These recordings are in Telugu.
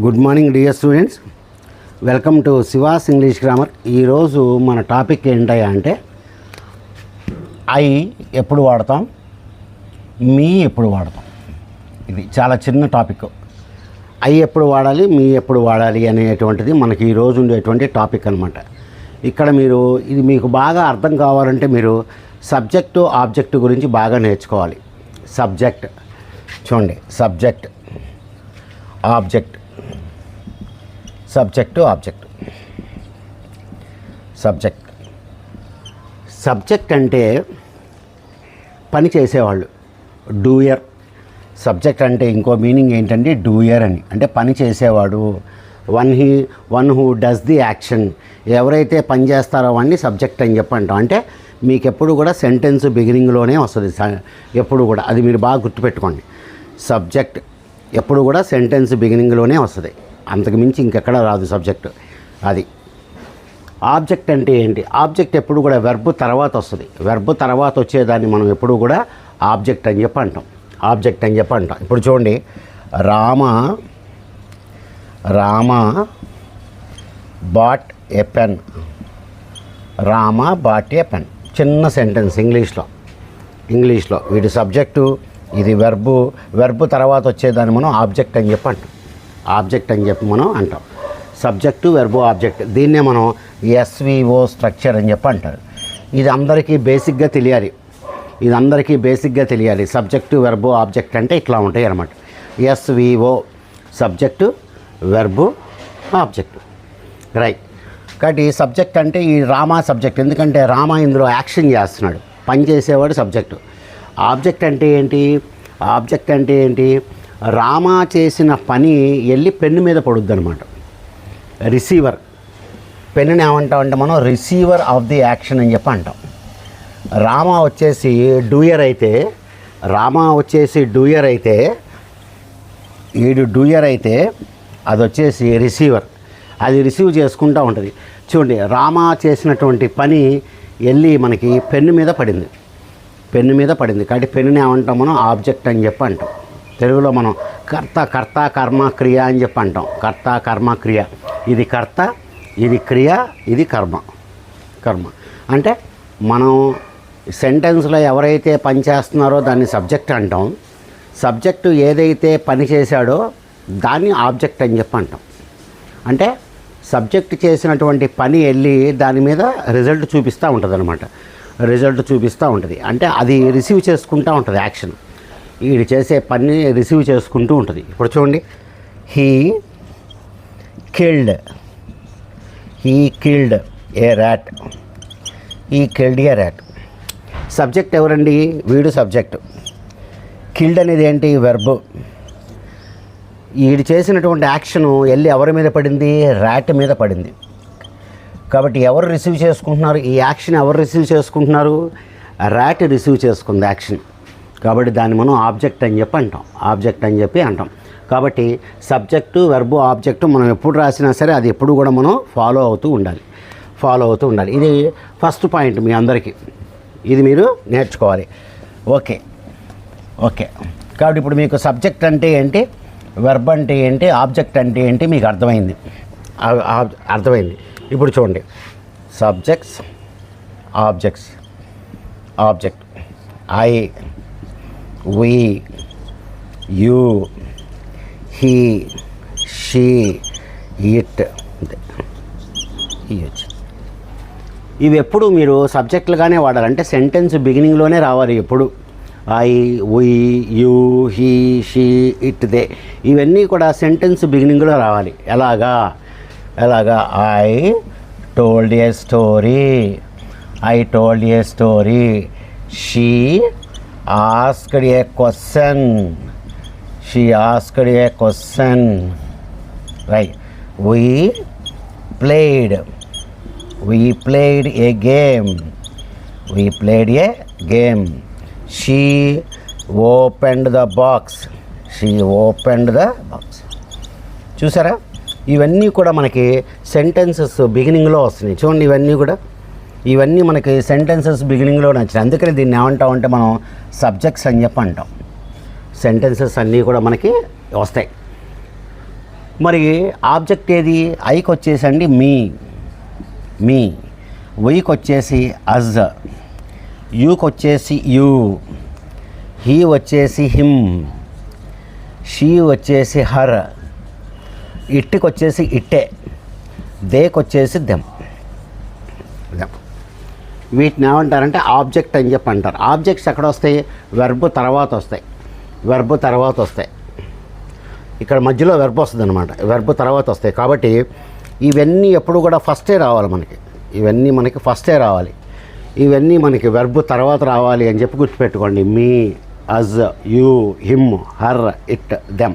Good morning dear students. Welcome to Shivas English grammar. ఈరోజు మన టాపిక్ ఏంటయ్యా అంటే ఐ ఎప్పుడు వాడతాం? మీ ఎప్పుడు వాడతాం? ఇది చాలా చిన్న టాపిక్. ఐ ఎప్పుడు వాడాలి? మీ ఎప్పుడు వాడాలి? అనేటువంటిది మనకి ఈరోజు ఉండేటువంటి టాపిక్ అనమాట ఇక్కడ మీరు ఇది మీకు బాగా అర్థం కావాలంటే మీరు సబ్జెక్టు ఆబ్జెక్ట్ గురించి బాగా నేర్చుకోవాలి. సబ్జెక్ట్. చూడండి subject object. Subject object. Subject. Subject అంటే పని చేసేవాళ్ళు. డూయర్. సబ్జెక్ట్ అంటే ఇంకో మీనింగ్ ఏంటంటే డూయర్ అని. అంటే పని చేసేవాడు. One he one who does the action. ఎవరైతే పని చేస్తారో వాడిని సబ్జెక్ట్ అని చెప్పి అంటాం అంటే మీకు ఎప్పుడు కూడా సెంటెన్స్ బిగినింగ్లోనే వస్తుంది. స- ఎప్పుడు కూడా. అది మీరు బాగా గుర్తుపెట్టుకోండి. సబ్జెక్ట్ ఎప్పుడు కూడా సెంటెన్స్ బిగినింగ్లోనే వస్తుంది. అంతకు మించి ఇంకెక్కడ రాదు సబ్జెక్ట్. అది. ఆబ్జెక్ట్ అంటే ఏంటి? ఆబ్జెక్ట్ ఎప్పుడు కూడా వెర్బ్ తర్వాత వస్తుంది. వెర్బ్ తర్వాత వచ్చేదాన్ని మనం ఎప్పుడు కూడా ఆబ్జెక్ట్ అని చెప్పి అంటాం. ఆబ్జెక్ట్ అని చెప్పి అంటాం. ఇప్పుడు చూడండి. Rama Rama bought a pen. Rama bought a pen. చిన్న సెంటెన్స్ ఇంగ్లీష్లో. ఇంగ్లీష్లో. వీటి సబ్జెక్టు ఇది వెర్బు. వెర్బు తర్వాత వచ్చేదాన్ని మనం ఆబ్జెక్ట్ అని చెప్పి అంటాం. ఆబ్జెక్ట్ అని చెప్పి మనం అంటాం. సబ్జెక్టు వెర్బో ఆబ్జెక్ట్ దీన్నే మనం ఎస్విఓ స్ట్రక్చర్ అని చెప్పి అంటారు. ఇది అందరికీ బేసిక్గా తెలియాలి. ఇది అందరికీ బేసిక్గా తెలియాలి. సబ్జెక్టు వెర్బు ఆబ్జెక్ట్ అంటే ఇట్లా ఉంటాయి అన్నమాట. SVO subject verb object right కాబట్టి సబ్జెక్ట్ అంటే ఈ రామా సబ్జెక్ట్ ఎందుకంటే రామ ఇందులో యాక్షన్ చేస్తున్నాడు. పని చేసేవాడు సబ్జెక్టు ఆబ్జెక్ట్ అంటే ఏంటి? ఆబ్జెక్ట్ అంటే ఏంటి? రామ చేసిన పని వెళ్ళి పెన్ను మీద పడుద్ది అనమాట రిసీవర్ పెన్నుని ఏమంటాం అంటే మనం రిసీవర్ ఆఫ్ ది యాక్షన్ అని చెప్పి అంటాం. రామ వచ్చేసి డూయర్ అయితే రామ వచ్చేసి డూయర్ అయితే ఈడు డూయర్ అయితే అది వచ్చేసి రిసీవర్ అది రిసీవ్ చేసుకుంటూ ఉంటుంది. చూడండి రామ చేసినటువంటి పని వెళ్ళి మనకి పెన్ను మీద పడింది. పెన్ను మీద పడింది. కాబట్టి పెన్నుని ఏమంటాం మనం? ఆబ్జెక్ట్ అని చెప్పి అంటాం. తెలుగులో మనం కర్త కర్త కర్మ క్రియ అని చెప్పి అంటాం. కర్త కర్మ క్రియ. ఇది కర్త ఇది క్రియ ఇది కర్మ. కర్మ. అంటే మనం సెంటెన్స్లో ఎవరైతే పని చేస్తున్నారో దాన్ని సబ్జెక్ట్ అంటాం. సబ్జెక్టు ఏదైతే పని చేశాడో దాన్ని ఆబ్జెక్ట్ అని చెప్పి అంటాం. అంటే సబ్జెక్ట్ చేసినటువంటి పని వెళ్ళి దాని మీద రిజల్ట్ చూపిస్తూ ఉంటుంది అనమాట రిజల్ట్ చూపిస్తూ ఉంటుంది. అంటే అది రిసీవ్ చేసుకుంటూ ఉంటుంది యాక్షన్. వీడు చేసే పని రిసీవ్ చేసుకుంటూ ఉంటుంది. ఇప్పుడు చూడండి. He killed. He killed a rat he killed a rat subject ఎవరండి? వీడు సబ్జెక్ట్. కిల్డ్ అనేది ఏంటి? వెర్బ్. వీడు చేసినటువంటి యాక్షన్ వెళ్ళి ఎవరి మీద పడింది? ర్యాట్ మీద పడింది. కాబట్టి ఎవరు రిసీవ్ చేసుకుంటున్నారు? ఈ యాక్షన్ ఎవరు రిసీవ్ చేసుకుంటున్నారు? ర్యాట్ రిసీవ్ చేసుకుంది యాక్షన్. కాబట్టి దాన్ని మనం ఆబ్జెక్ట్ అని చెప్పి అంటాం. ఆబ్జెక్ట్ అని చెప్పి అంటాం. కాబట్టి సబ్జెక్టు వెర్బు ఆబ్జెక్టు మనం ఎప్పుడు రాసినా సరే అది ఎప్పుడు కూడా మనం ఫాలో అవుతూ ఉండాలి. ఫాలో అవుతూ ఉండాలి. ఇది ఫస్ట్ పాయింట్ మీ అందరికీ. ఇది మీరు నేర్చుకోవాలి. ఓకే. ఓకే. కాబట్టి ఇప్పుడు మీకు సబ్జెక్ట్ అంటే ఏంటి? వెర్బ్ అంటే ఏంటి? ఆబ్జెక్ట్ అంటే ఏంటి? మీకు అర్థమైంది. అర్థమైంది. ఇప్పుడు చూడండి. Subjects objects object I we you he she it ఈ ఇవి ఎప్పుడు మీరు సబ్జెక్టులుగానే వాడాలి. అంటే సెంటెన్స్ బిగినింగ్లోనే రావాలి ఎప్పుడు. I we you he she it they. ఇవన్నీ కూడా సెంటెన్స్ బిగినింగ్లో రావాలి. ఎలాగా? ఎలాగా? I told a story. I told a story. She asked a question she asked a question right we played we played. A game. We played a game. She opened the box she opened the box చూసారా? ఇవన్నీ కూడా మనకి సెంటెన్సెస్ బిగినింగ్లో వస్తున్నాయి. చూడండి ఇవన్నీ కూడా. ఇవన్నీ మనకి సెంటెన్సెస్ బిగినింగ్లో నచ్చినాయి. అందుకని దీన్ని ఏమంటామంటే మనం సబ్జెక్ట్స్ అని చెప్పి అంటాం సెంటెన్సెస్ అన్నీ కూడా మనకి వస్తాయి. మరి ఆబ్జెక్ట్ ఏది? ఐకి వచ్చేసండి మీ మీ వైకి వచ్చేసి అజ్ యూకి వచ్చేసి యూ హీ వచ్చేసి హిమ్ షీ వచ్చేసి హర్ ఇట్టికి వచ్చేసి ఇట్టే. దేకొచ్చేసి దెమ్ వీటిని ఏమంటారంటే ఆబ్జెక్ట్ అని చెప్పి అంటారు. ఆబ్జెక్ట్స్ ఎక్కడ వస్తాయి వెర్బ్ తర్వాత వస్తాయి. వెర్బ్ తర్వాత వస్తాయి. ఇక్కడ మధ్యలో వెర్బ్ వస్తుంది అనమాట వెర్బ్ తర్వాత వస్తాయి. కాబట్టి ఇవన్నీ ఎప్పుడు కూడా ఫస్టే రావాలి మనకి. ఇవన్నీ మనకి ఫస్టే రావాలి. ఇవన్నీ మనకి వెర్బ్ తర్వాత రావాలి అని చెప్పి గుర్తుపెట్టుకోండి. Me us you him her it them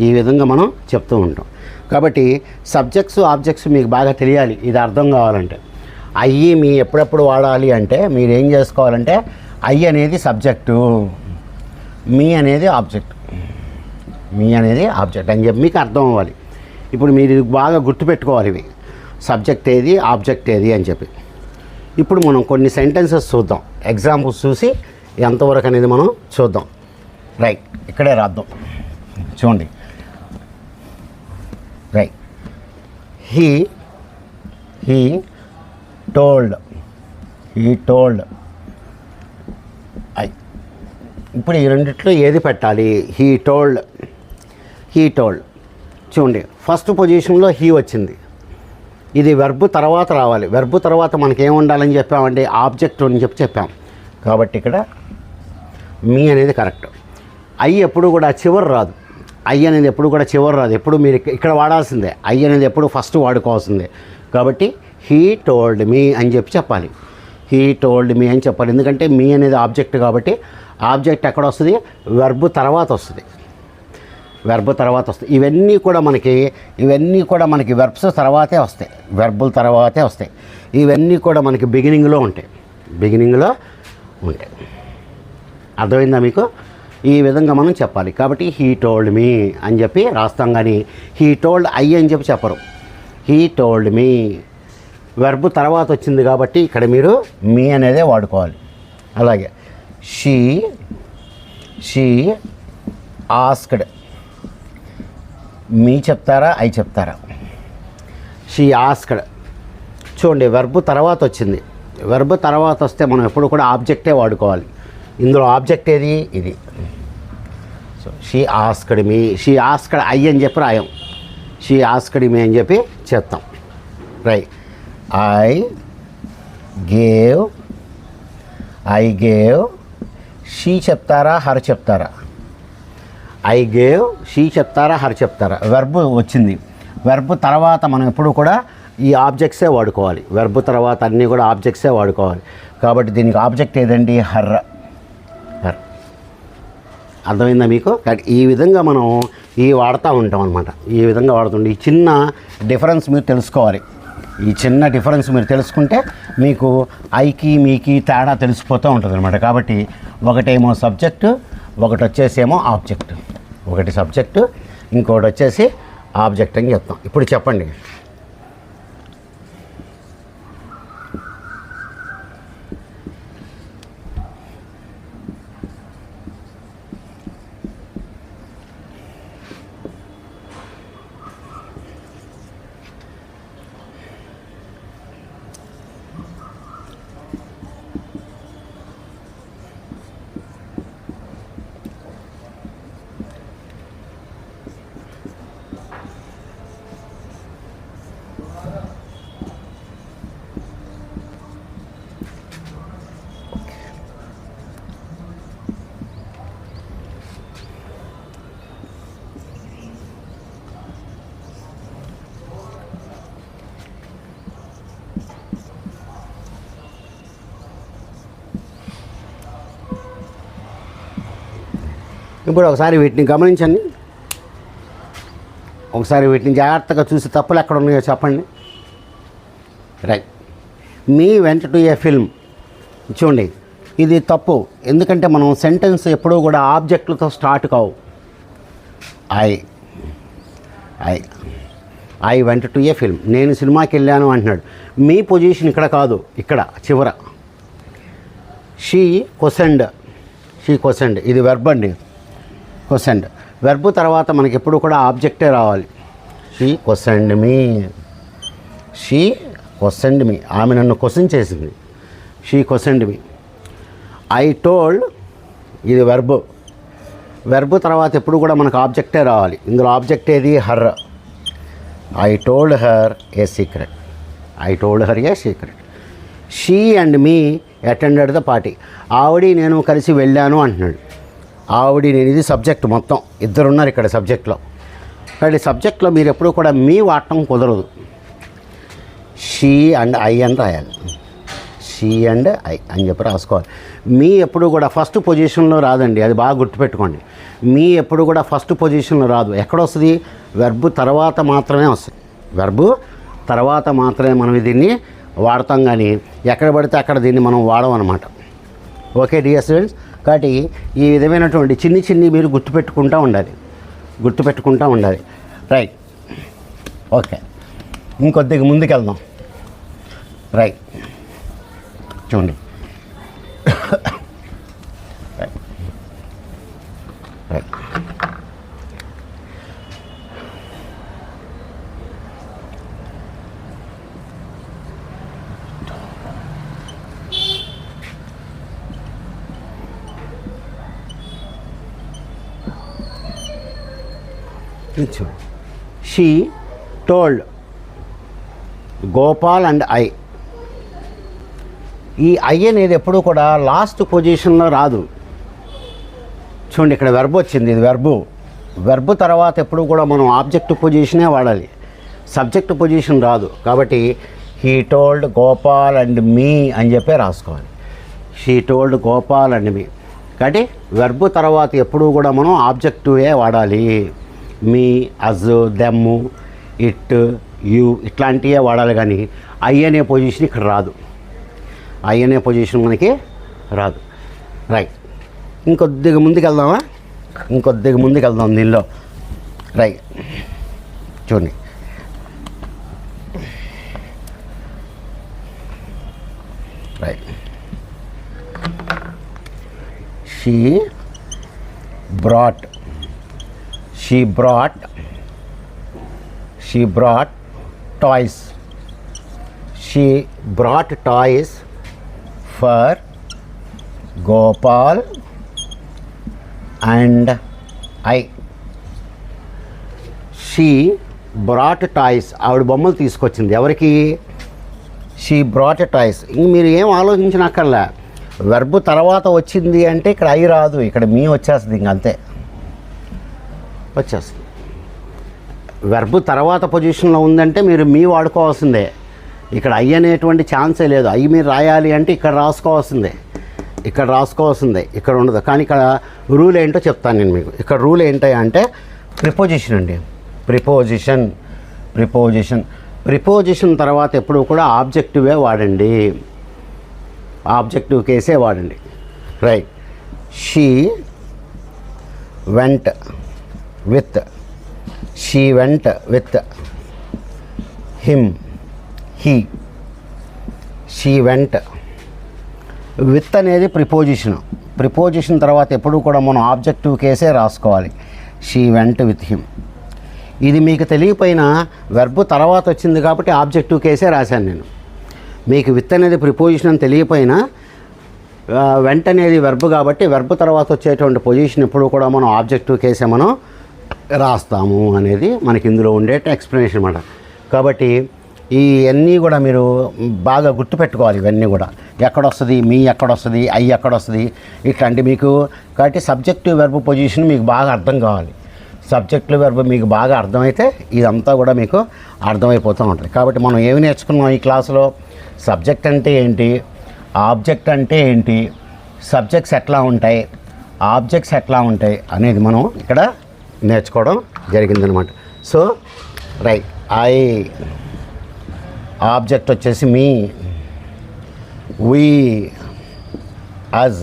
ఈ విధంగా మనం చెప్తూ ఉంటాం. కాబట్టి సబ్జెక్ట్స్ ఆబ్జెక్ట్స్ మీకు బాగా తెలియాలి. ఇది అర్థం కావాలంటే. అయ్యి మీ ఎప్పుడెప్పుడు వాడాలి అంటే మీరు ఏం చేసుకోవాలంటే అయ్యి అనేది సబ్జెక్టు మీ అనేది ఆబ్జెక్ట్. మీ అనేది ఆబ్జెక్ట్ అని చెప్పి మీకు అర్థం అవ్వాలి. ఇప్పుడు మీరు ఇది బాగా గుర్తుపెట్టుకోవాలి ఇవి. సబ్జెక్ట్ ఏది ఆబ్జెక్ట్ ఏది అని చెప్పి. ఇప్పుడు మనం కొన్ని సెంటెన్సెస్ చూద్దాం. ఎగ్జాంపుల్స్ చూసి ఎంతవరకు అనేది మనం చూద్దాం. రైట్ ఇక్కడే రాద్దాం. చూడండి. Right he he told he told I ఇప్పుడు ఈ రెండిట్లో ఏది పెట్టాలి? హీ టోల్డ్ హీ టోల్డ్ చూడండి ఫస్ట్ పొజిషన్లో హీ వచ్చింది. ఇది వెర్బ్ తర్వాత రావాలి. వెర్బ్ తర్వాత మనకి ఏం ఉండాలని చెప్పామండి? ఆబ్జెక్ట్ అని చెప్పి చెప్పాం. కాబట్టి ఇక్కడ మీ అనేది కరెక్ట్ ఐ ఎప్పుడు కూడా చివరి రాదు. ఐ అనేది ఎప్పుడు కూడా చివరి రాదు. ఎప్పుడు మీరు ఇక్కడ వాడాల్సిందే. ఐ అనేది ఎప్పుడు ఫస్ట్ వాడుకోవాల్సిందే. కాబట్టి హీ టోల్డ్ మీ అని చెప్పి చెప్పాలి. హీ టోల్డ్ మీ అని చెప్పాలి. ఎందుకంటే మీ అనేది ఆబ్జెక్ట్ కాబట్టి ఆబ్జెక్ట్ ఎక్కడ వస్తుంది? వెర్బ్ తర్వాత వస్తుంది. వెర్బ్ తర్వాత వస్తాయి ఇవన్నీ కూడా మనకి ఇవన్నీ కూడా మనకి వెర్బ్స్ తర్వాతే వస్తాయి. వెర్బుల తర్వాతే వస్తాయి. ఇవన్నీ కూడా మనకి బిగినింగ్లో ఉంటాయి. బిగినింగ్లో ఉంటాయి. అర్థమైందా మీకు? ఈ విధంగా మనం చెప్పాలి. కాబట్టి హీ టోల్డ్ మీ అని చెప్పి రాస్తాం కానీ హీ టోల్డ్ ఐ అని చెప్పి చెప్పరు. హీ టోల్డ్ మీ వెర్బ్ తర్వాత వచ్చింది కాబట్టి ఇక్కడ మీరు మీ అనేదే వాడుకోవాలి. అలాగే. షీ షీ ఆస్క్డ్ మీ చెప్తారా? ఐ చెప్తారా? షీ ఆస్క్డ్ చూడండి వెర్బ్ తర్వాత వచ్చింది. వెర్బ్ తర్వాత వస్తే మనం ఎప్పుడు కూడా ఆబ్జెక్టే వాడుకోవాలి. ఇందులో ఆబ్జెక్ట్ ఏది? ఇది. So she asked me she asked I అని చెప్పి రాయం. షీ ఆస్కడి మీ అని చెప్పి చెప్తాం right I gave I gave she చెప్తారా హర్ చెప్తారా? ఐ గేవ్ షీ చెప్తారా హర్ చెప్తారా? వెర్బ్ వచ్చింది. వెర్బ్ తర్వాత మనం ఎప్పుడు కూడా ఈ ఆబ్జెక్ట్సే వాడుకోవాలి. వెర్బ్ తర్వాత అన్నీ కూడా ఆబ్జెక్ట్సే వాడుకోవాలి. కాబట్టి దీనికి ఆబ్జెక్ట్ ఏదండి? హర్ర హర్ అర్థమైందా మీకు? ఈ విధంగా మనం ఈ వాడుతూ ఉంటాం అనమాట ఈ విధంగా వాడుతుండే ఈ చిన్న డిఫరెన్స్ మీరు తెలుసుకోవాలి. ఈ చిన్న డిఫరెన్స్ మీరు తెలుసుకుంటే మీకు ఐకి మీకి తేడా తెలిసిపోతూ ఉంటుంది అనమాట కాబట్టి ఒకటేమో సబ్జెక్టు ఒకటి వచ్చేసేమో ఆబ్జెక్ట్. ఒకటి సబ్జెక్టు ఇంకొకటి వచ్చేసి ఆబ్జెక్ట్ అని చెప్తాం. ఇప్పుడు చెప్పండి. ఇప్పుడు ఒకసారి వీటిని గమనించండి. ఒకసారి వీటిని జాగ్రత్తగా చూసి తప్పులు ఎక్కడ ఉన్నాయో చెప్పండి. రైట్. మీ వెంట టు ఏ ఫిల్మ్ చూడండి ఇది తప్పు. ఎందుకంటే మనం సెంటెన్స్ ఎప్పుడూ కూడా ఆబ్జెక్టులతో స్టార్ట్ కావు. I I I went to a film నేను సినిమాకి వెళ్ళాను అంటున్నాడు. మీ పొజిషన్ ఇక్కడ కాదు. ఇక్కడ చివర. షీ క్వశ్చండ్ షీ క్వశ్చండ్ ఇది వెర్బ్ అండి. క్వశ్చండ్ వెర్బ్ తర్వాత మనకి ఎప్పుడు కూడా ఆబ్జెక్టే రావాలి. She questioned me she questioned మీ ఆమె నన్ను క్వశ్చన్ చేసింది. She questioned me I told ఇది వెర్బ్ వెర్బ్ తర్వాత ఎప్పుడు కూడా మనకు ఆబ్జెక్టే రావాలి. ఇందులో ఆబ్జెక్ట్ ఏది? Her I told her a secret I told her a secret she and me attended the party ఆవిడి నేను కలిసి వెళ్ళాను అంటున్నాడు. ఆవిడ నేను ఇది సబ్జెక్ట్ మొత్తం. ఇద్దరున్నారు ఇక్కడ సబ్జెక్ట్లో. కాబట్టి సబ్జెక్ట్లో మీరు ఎప్పుడు కూడా మీ వాడటం కుదరదు. షీ అండ్ ఐ అని రాయాలి. షీ అండ్ ఐ అని చెప్పి రాసుకోవాలి. మీ ఎప్పుడు కూడా ఫస్ట్ పొజిషన్లో రాదండి. అది బాగా గుర్తుపెట్టుకోండి. మీ ఎప్పుడు కూడా ఫస్ట్ పొజిషన్లో రాదు. ఎక్కడ వస్తుంది వెర్బు తర్వాత మాత్రమే వస్తుంది. వెర్బు తర్వాత మాత్రమే మనం దీన్ని వాడతాం కానీ ఎక్కడ పడితే అక్కడ దీన్ని మనం వాడం అనమాట ఓకే డియర్ స్టూడెంట్స్? కాబట్టి ఈ విధమైనటువంటి చిన్ని చిన్ని మీరు గుర్తుపెట్టుకుంటూ ఉండాలి. గుర్తుపెట్టుకుంటూ ఉండాలి. రైట్. ఓకే. ఇంకొద్దిగా ముందుకెళ్దాం. రైట్. చూడండి. ఇచ్చు she told Gopal and I ఈ ఐ అనేది ఎప్పుడూ కూడా లాస్ట్ పొజిషన్లో రాదు. చూడండి ఇక్కడ వెర్బ్ వచ్చింది ఇది వెర్బు వెర్బ్ తర్వాత ఎప్పుడు కూడా మనం ఆబ్జెక్ట్ పొజిషనే వాడాలి. సబ్జెక్ట్ పొజిషన్ రాదు. కాబట్టి he told Gopal and me అని చెప్పే రాసుకోవాలి. She told Gopal and me కాబట్టి వెర్బు తర్వాత ఎప్పుడు కూడా మనం ఆబ్జెక్టివే వాడాలి. మీ అజ్ దెమ్ము ఇట్ యు ఇట్లాంటివే వాడాలి కానీ ఐ అనే పొజిషన్ ఇక్కడ రాదు. ఐ అనే పొజిషన్ మనకి రాదు. రైట్. ఇంకొద్దిగా ముందుకు వెళ్దామా? ఇంకొద్దిగా ముందుకు వెళ్దాం దీనిలో. రైట్. చూడండి. Right. She brought she brought she brought toys she brought toys for Gopal and I she brought toys ఆవిడ బొమ్మలు తీసుకొచ్చింది. ఎవరికి? షీ బ్రాట్ టాయ్స్ ఇంక మీరు ఏం ఆలోచించినక్కర్లే వెర్బు తర్వాత వచ్చింది అంటే ఇక్కడ ఐ రాదు. ఇక్కడ మీ వచ్చేస్తుంది ఇంక అంతే. వచ్చేస్తుంది. వెర్బు తర్వాత పొజిషన్లో ఉందంటే మీరు మీ వాడుకోవాల్సిందే. ఇక్కడ ఐ అనేటువంటి ఛాన్సే లేదు. ఐ మీరు రాయాలి అంటే ఇక్కడ రాసుకోవాల్సిందే. ఇక్కడ రాసుకోవాల్సిందే. ఇక్కడ ఉండదు. కానీ ఇక్కడ రూల్ ఏంటో చెప్తాను నేను మీకు. ఇక్కడ రూల్ ఏంటి అంటే ప్రిపోజిషన్ అండి. ప్రిపోజిషన్ ప్రిపోజిషన్ ప్రిపోజిషన్ తర్వాత ఎప్పుడు కూడా ఆబ్జెక్టివే వాడండి. ఆబ్జెక్టివ్ కేసే వాడండి. Right she went with. She went with. Him. He. She went. With అనేది ప్రిపోజిషన్. ప్రిపోజిషన్ తర్వాత ఎప్పుడు కూడా మనం ఆబ్జెక్టివ్ కేసే రాసుకోవాలి. She went with him. ఇది మీకు తెలియపోయిన వెర్బ్ తర్వాత వచ్చింది కాబట్టి ఆబ్జెక్టివ్ కేసే రాశాను నేను. మీకు విత్ అనేది ప్రిపోజిషన్ అని తెలియపోయినా వెంట అనేది వెర్బ్ కాబట్టి వెర్బ్ తర్వాత వచ్చేటువంటి పొజిషన్ ఎప్పుడు కూడా మనం ఆబ్జెక్టివ్ కేసే మనం రాస్తాము అనేది మనకి ఇందులో ఉండే ఎక్స్ప్లెనేషన్ అనమాట కాబట్టి ఈ అన్నీ కూడా మీరు బాగా గుర్తుపెట్టుకోవాలి ఇవన్నీ కూడా. ఎక్కడొస్తుంది మీ ఎక్కడొస్తుంది ఐ ఎక్కడొస్తుంది ఇట్లాంటి మీకు కాబట్టి సబ్జెక్టివ్ వెర్బ్ పొజిషన్ మీకు బాగా అర్థం కావాలి. సబ్జెక్టులు వెర్బ్ మీకు బాగా అర్థమైతే ఇదంతా కూడా మీకు అర్థమైపోతూ ఉంటుంది. కాబట్టి మనం ఏమి నేర్చుకున్నాం ఈ క్లాసులో సబ్జెక్ట్ అంటే ఏంటి? ఆబ్జెక్ట్ అంటే ఏంటి? సబ్జెక్ట్స్ ఎట్లా ఉంటాయి? ఆబ్జెక్ట్స్ ఎట్లా ఉంటాయి? అనేది మనం ఇక్కడ నేర్చుకోవడం జరిగిందనమాట. సో రైట్ ఐ ఆబ్జెక్ట్ వచ్చేసి me we us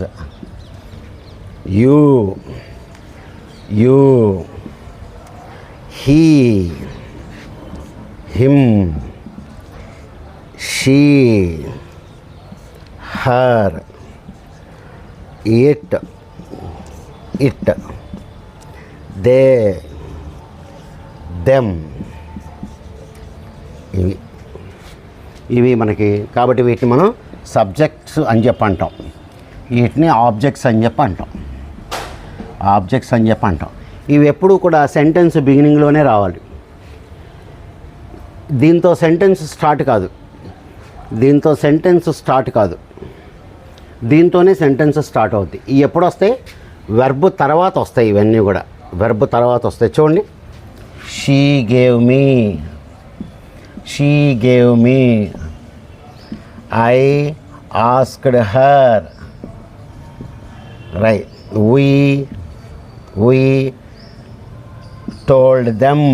you you he him she her it it. They them. ఇవి ఇవి మనకి కాబట్టి వీటిని మనం సబ్జెక్ట్స్ అని చెప్పి అంటాం. వీటిని ఆబ్జెక్ట్స్ అని చెప్పి అంటాం. ఆబ్జెక్ట్స్ అని చెప్పి అంటాం. ఇవి ఎప్పుడు కూడా సెంటెన్స్ బిగినింగ్లోనే రావాలి. దీంతో సెంటెన్స్ స్టార్ట్ కాదు. దీంతో సెంటెన్స్ స్టార్ట్ కాదు. దీంతోనే సెంటెన్స్ స్టార్ట్ అవుద్ది. ఇవి ఎప్పుడు వస్తాయి వెర్బ్ తర్వాత వస్తాయి ఇవన్నీ కూడా. వెర్బ్ తర్వాత వస్తాయి. చూడండి. She gave me she gave me I asked her right we we told them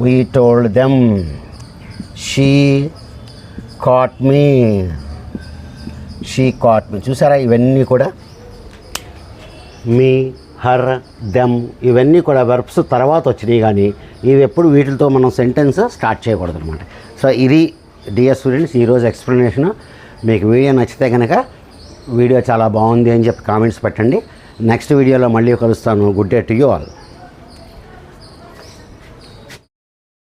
we told them she caught me she caught me చూసారా? ఇవన్నీ కూడా మీ హర్ దెమ్ ఇవన్నీ కూడా వెర్బ్స్ తర్వాత వచ్చినాయి కానీ ఇవి ఎప్పుడు వీటితో మనం సెంటెన్స్ స్టార్ట్ చేయకూడదు అనమాట సో ఇది డియర్ స్టూడెంట్స్ ఈరోజు ఎక్స్ప్లెనేషన్ మీకు వీడియో నచ్చితే కనుక వీడియో చాలా బాగుంది అని చెప్పి కామెంట్స్ పెట్టండి. నెక్స్ట్ వీడియోలో మళ్ళీ కలుస్తాను. Good day to you all